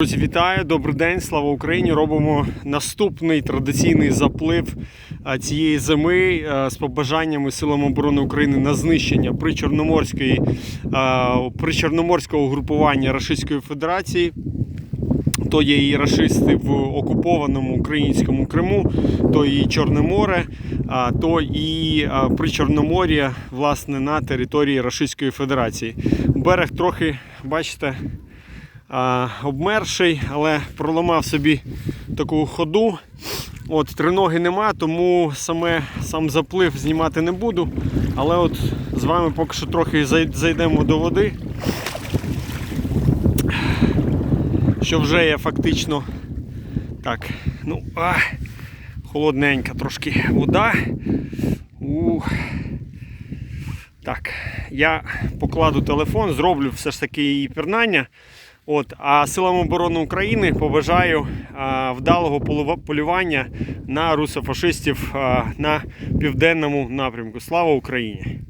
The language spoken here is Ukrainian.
Друзі, вітаю, добрий день, слава Україні! Робимо наступний традиційний заплив цієї зими з побажаннями силам оборони України на знищення причорноморської причорноморського угрупування Рашистської Федерації. То є і рашисти в окупованому українському Криму, то і Чорне море, то і а, Причорномор'я власне на території Рашистської Федерації. Берег трохи, бачите, обмерший, але проламав собі таку ходу. От, триноги нема, тому саме, сам заплив знімати не буду. Але от з вами поки що трохи зайдемо до води. Що вже є фактично так, ну, а, холодненька трошки вода. У, так, я покладу телефон, зроблю все ж таки її пірнання. От, а силам оборони України побажаю а, вдалого полювання на русофашистів а, на південному напрямку. Слава Україні!